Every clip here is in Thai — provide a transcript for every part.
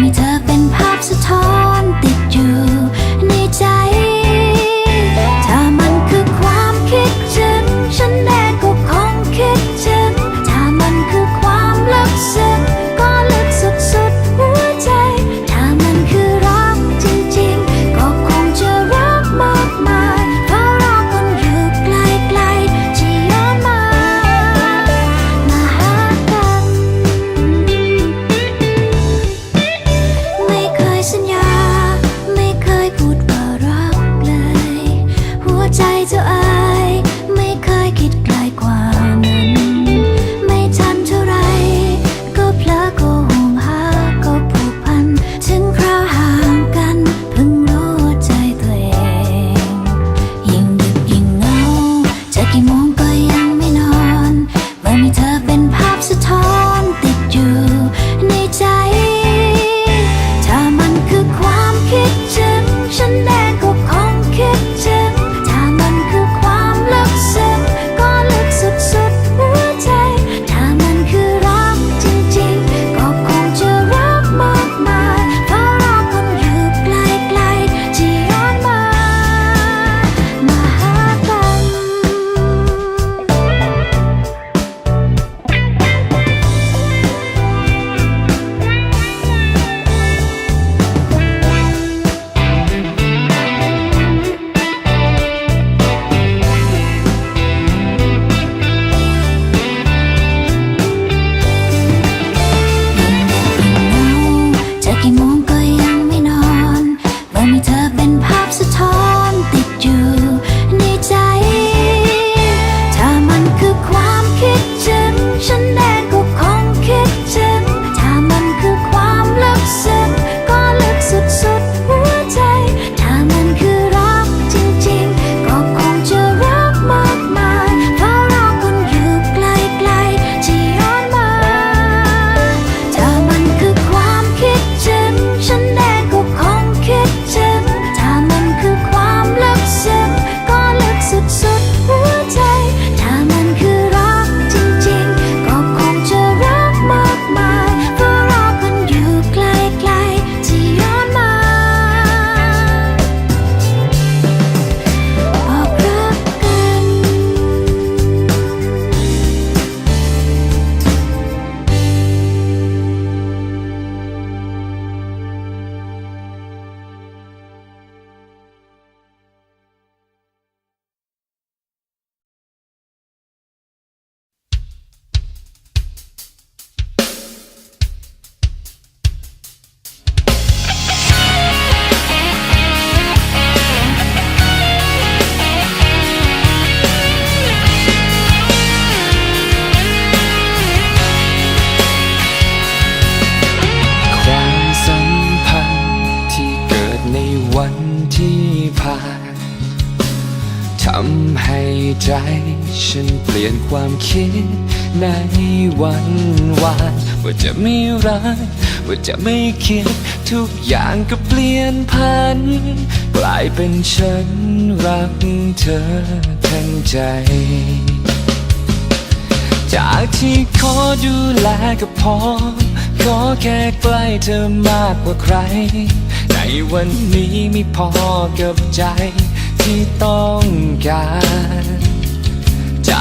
你的 ใจ ฉันเปลี่ยนความคิดในวันวานว่าจะไม่รักว่าจะไม่คิดทุกอย่างก็เปลี่ยนพัน กลายเป็นฉันรักเธอทั้งใจ จากที่ขอดูแลก็พอ ขอแค่ใกล้เธอมากกว่าใคร ในวันนี้ไม่พอกับใจที่ต้องการ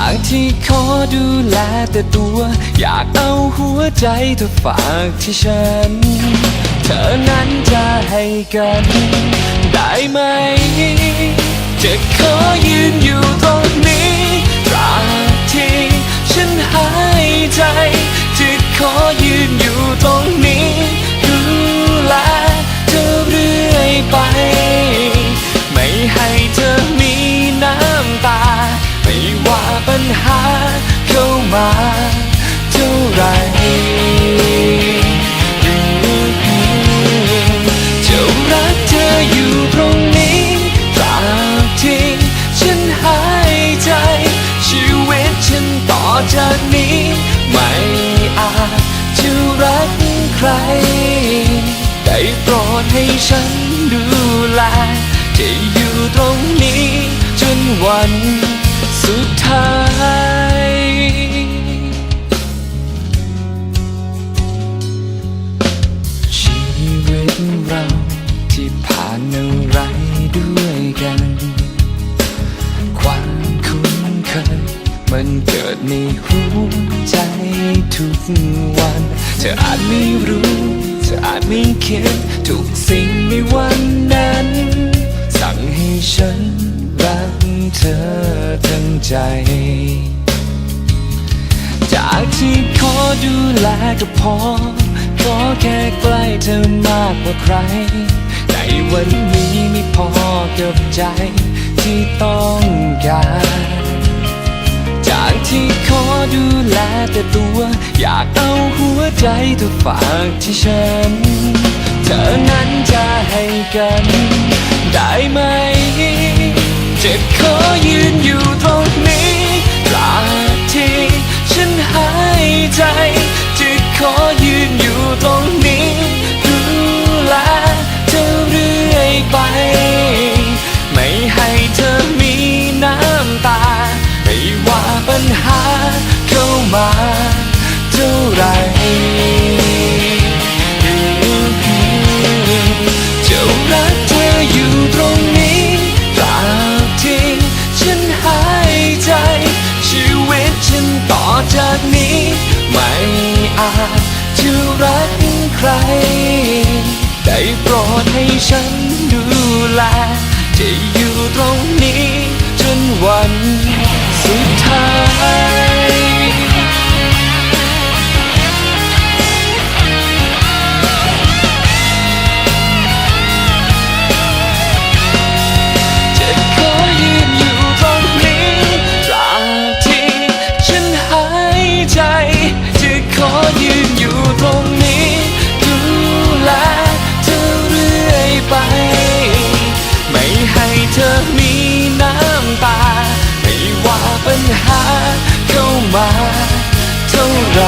ากที่ขอดูแลแต่ตัว อยากเอาหัวใจเธอฝากที่ฉัน เธอนั้นจะให้กัน ได้ไหม จะขอยืนอยู่ตรงนี้ตราบที่ฉันหายใจ จะขอยืนอยู่ตรงนี้ ฉันดูแลจะอยู่ตรงนี้จนวันสุดท้ายชีวิตเราที่ผ่านอะไรด้วยกัน ความคุ้นเคยมันเกิดในหัวใจทุกวัน เธออาจไม่รู้ ธออาจไม่คิดทุกสิ่งในวันนั้น สั่งให้ฉันรักเธอทั้งใจ จากที่ขอดูแลก็พอ ขอแค่ใกล้เธอมากกว่าใคร ในวันนี้ไม่พอกับใจที่ต้องการ ที่ขอดูแลแต่ตัว อยากเอาหัวใจเธอฝากที่ฉัน เธอนั้นจะให้กัน ได้ไหม จะขอยืนอยู่ตรงนี้ตราบที่ฉันหายใจ จะขอยืนอยู่ตรงนี้ ดูแลเธอเรื่อยไป ไม่ให้เธอมีน้ำตา มาเท่าไรจะรักเธออยู่ตรงนี้ตราบที่ฉันหายใจ ชีวิตฉันต่อจากนี้ ไม่อาจจะรักใคร ได้โปรดให้ฉันดูแลจะอยู่ตรงนี้ จนวันสุดท้าย หาเข้ามาเท่าไร